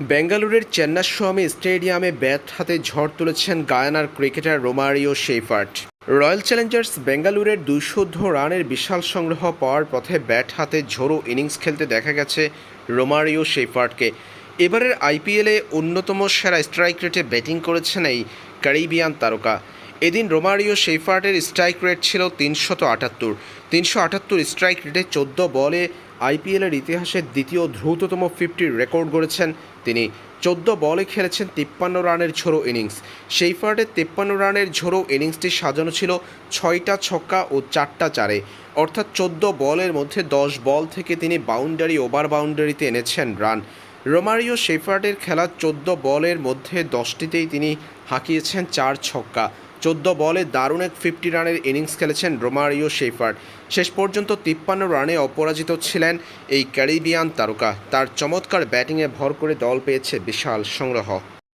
বেঙ্গালুরের চেন্নাস্বামী স্টেডিয়ামে ব্যাট হাতে ঝড় তুলেছেন গায়ানার cricketer Romario Shepherd Royal Challengers বেঙ্গালুরের দুইশোদ্ধ রানের বিশাল সংগ্রহ পাওয়ার পথে ব্যাট হাতে ঝোড়ো ইনিংস খেলতে দেখা গেছে রোমারিও শেফার্টকে এবারের আইপিএলে অন্যতম সেরা স্ট্রাইক রেটে ব্যাটিং করেছেন এই ক্যারিবিয়ান তারকা। এদিন রোমারিও শেফার্টের স্ট্রাইক রেট ছিল তিনশত আটাত্তর। তিনশো আটাত্তর স্ট্রাইক রেটে চোদ্দ বলে আইপিএলের ইতিহাসে দ্বিতীয় দ্রুততম ফিফটির রেকর্ড গড়েছেন তিনি। চোদ্দ বলে খেলেছেন তিপ্পান্ন রানের ঝোড়ো ইনিংস। শেফার্টের তিপ্পান্ন রানের ঝোড়ো ইনিংসটি সাজানো ছিল ছয়টা ছক্কা ও চারটা চারে। অর্থাৎ চোদ্দ বলের মধ্যে দশ বল থেকে তিনি বাউন্ডারি, ওভার বাউন্ডারিতে এনেছেন রান। রোমারিও শেফার্টের খেলা চোদ্দ বলের মধ্যে দশটিতেই তিনি হাঁকিয়েছেন চার ছক্কা। চোদ্দ বলে দারুণ এক ফিফটি রানের ইনিংস খেলেছেন রোমারিও শেফার্ড। শেষ পর্যন্ত তিপ্পান্ন রানে অপরাজিত ছিলেন এই ক্যারিবিয়ান তারকা। তার চমৎকার ব্যাটিংয়ে ভর করে দল পেয়েছে বিশাল সংগ্রহ।